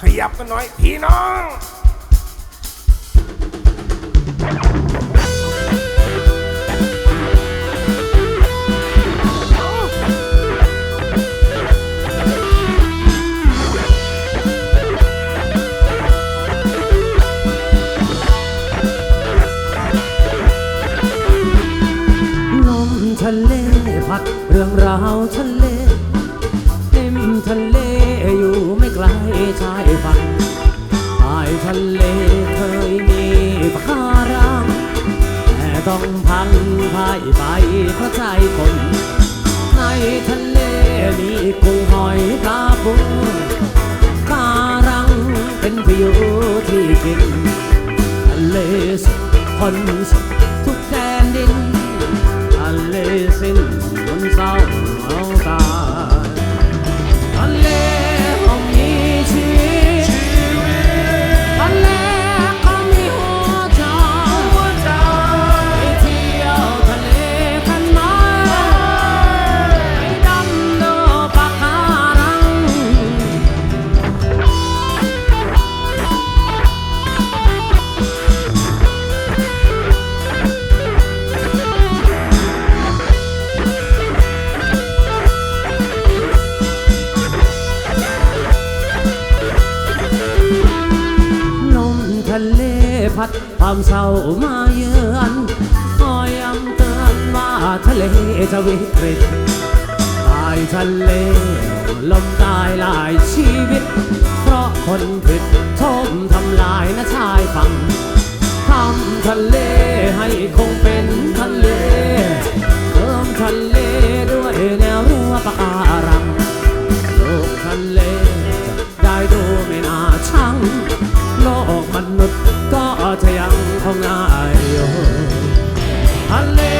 ขยับกันหน่อยพี่น้องลมทะเลพัดเรื่องราวทะเล มทะเลอยู่ไม่ไกลชายฝั่งชายทะเลเคยมีปะการังแต่ต้องพังพ่ายไปเพราะใจคน ในทะเลมีกุ้งหอยปลาปูการังเป็นวิวที่กินทะเลสคนสทุกแดนดินทะเลสิ้นบนเศร้าเอาตา ความเศร้ามาเยือนคอยย้ำเตือนว่าทะเลจะวิกฤตตายทะเลลมตายหลายชีวิต เพราะคนผิดทมทำลายนะชายฝั่งทำทะเลให้คงเป็นทะเลเติมทะเลด้วยแนวรั้วปะการังโลกทะเลจะได้ดูไม่น่าชังโลกมนุษย์ ยังคง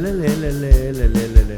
lele lele lele lele